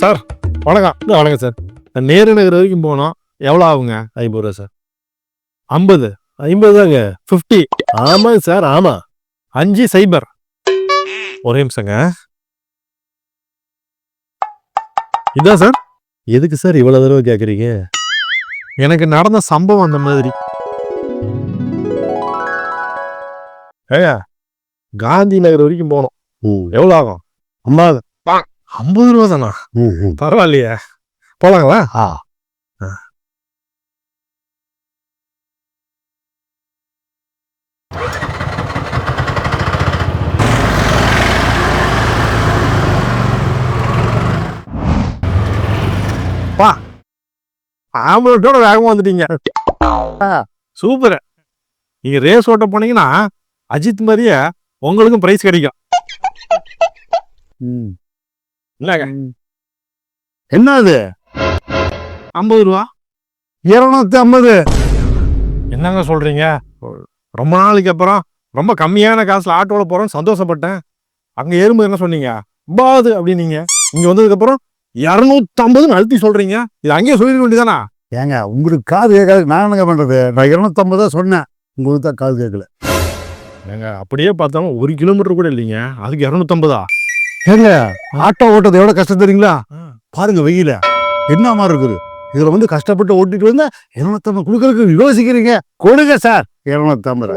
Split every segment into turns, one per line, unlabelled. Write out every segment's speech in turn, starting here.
Sir வணக்கம். வணக்கம் sir. Nehru நகர் வரைக்கும் போனோம் எவ்வளோ ஆகுங்க? ஐம்பது ரூபா சார். ஐம்பது. ஐம்பது தாங்க. ஃபிஃப்டி ஆமாங்க சார் ஆமாம் அஞ்சு சைபர். ஒரே நிமிஷங்க. இதான் சார்? எதுக்கு சார் இவ்வளோ தடவை கேட்குறீங்க எனக்கு நடந்த சம்பவம் அந்த மாதிரி. ஏயா காந்தி நகர் வரைக்கும் போனோம். எவ்வளோ ஆகும்? ஐம்பது. ஐம்பது ரூபா தானா? பரவாயில்லையே. போலாங்களா?
ஆ.
ஆம்புலன்ஸோட வேகமா வந்துட்டீங்க. சூப்பர். நீங்க ரேஸ் ஓட்ட போனீங்கன்னா அஜித் மாதிரியே உங்களுக்கும் பிரைஸ் கிடைக்கும். இல்லங்க
என்ன அது
ஐம்பது ரூபா.
இருநூத்தி ஐம்பது.
என்னங்க சொல்றீங்க? ரொம்ப நாளைக்கு அப்புறம் ரொம்ப கம்மியான காசுல ஆட்டோல போறோம் சந்தோஷப்பட்டேன். அங்க ஏறும்போது என்ன சொன்னீங்க? பாது அப்படின்னீங்க. இங்க வந்ததுக்கு அப்புறம் இரநூத்தம்பதுன்னு அழுத்தி சொல்றீங்க. இது அங்கேயே சொல்லிருக்க வேண்டியதானா?
ஏங்க உங்களுக்கு காது கேட்காது. நான் என்னங்க பண்றது? நான் இருநூத்தம்பது தான் சொன்னேன். உங்களுக்கு தான் காது கேட்கல.
ஏங்க அப்படியே பார்த்தாலும் ஒரு கிலோமீட்டர் கூட இல்லைங்க. அதுக்கு இரநூத்தம்பதா
ஏங்க ஆட்டோ ஓட்டுறது எவ்வளவு கஷ்டம் தெரியுங்களா? பாருங்க வெயில. என்ன மாதிரி இருக்குது? இதுல வந்து கஷ்டப்பட்டு ஓட்டிட்டு வந்தா இருநூத்தம்பது கொடுக்கறதுக்கு யோசிக்கிறீங்க கொடுங்க சார். இருநூத்தம்பது.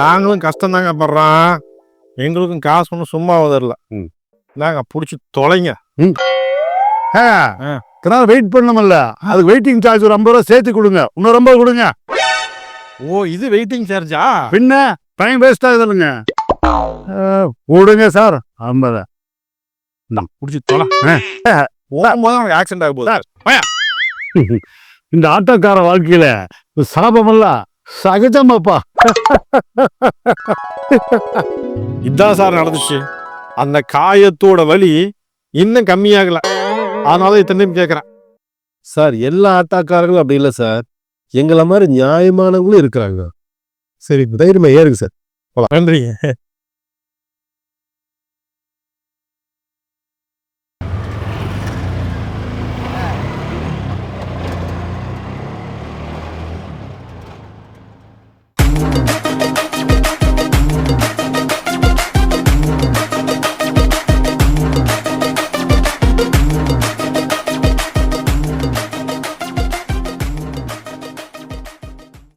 நாங்களும் கஷ்டம் தாங்க படுறோம். எங்களுக்கும் காசு ஒன்றும் சும்மா தரல
ம்.
நாங்க புடிச்சு தொலைங்க.
இதனால வெயிட் பண்ணணும்ல அதுக்கு வெயிட்டிங் சார்ஜ் ஒரு ஐம்பது ரூபா சேர்த்து கொடுங்க. இன்னொரு ஐம்பது கொடுங்க.
ஓ இது வெயிட்டிங் சார்ஜா?
பின்ன டைம் வேஸ்ட் ஆகுதுல்லுங்க கொடுங்க சார். ஐம்பது.
புடிச்சு தொலை. போகும்போது அவனுக்கு ஆக்சிடென்ட் ஆக போகுது.
இந்த ஆட்டோக்கார வாழ்க்கையில இந்த சாபமல்ல சகஜமாப்பா.
இதான் சார் நடந்துச்சு. அந்த காயத்தோட வலி இன்னும் கம்மியாகல. அதனால இத்தனை கேட்கறேன்
சார் எல்லா ஆட்டாக்காரங்களும் அப்படி இல்லை சார். எங்களை மாதிரி நியாயமானவங்களும் இருக்கிறாங்க. சரி தைரியமா ஏறுங்க சார்.
நன்றிங்க.